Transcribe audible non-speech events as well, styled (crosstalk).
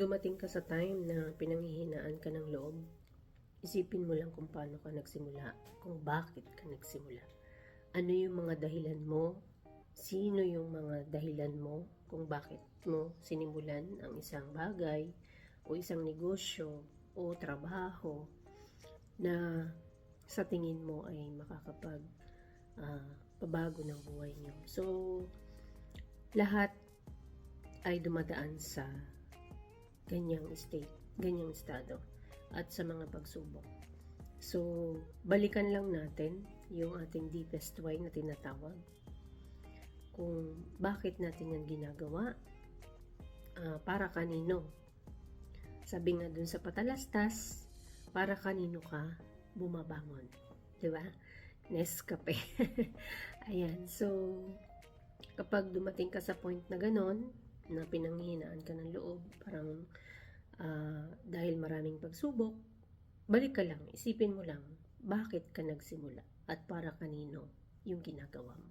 dumating ka sa time na pinanghihinaan ka ng loob, isipin mo lang kung paano ka nagsimula, kung bakit ka nagsimula. Ano yung mga dahilan mo? Sino yung mga dahilan mo kung bakit mo sinimulan ang isang bagay o isang negosyo o trabaho na sa tingin mo ay makakapag ah, pabago ng buhay niyo. So, lahat ay dumadaan sa ganyang state, ganyang estado at sa mga pagsubok. So, balikan lang natin yung ating deepest why na tinatawag. Kung bakit natin yan ginagawa, ah, para kanino. Sabi nga dun sa patalastas, para kanino ka bumabangon. ba? Nescafe. (laughs) Ayan. So, kapag dumating ka sa point na ganon, na pinanghihinaan ka ng loob, parang ah, dahil maraming pagsubok, balik ka lang, isipin mo lang, bakit ka nagsimula at para kanino yung ginagawa mo.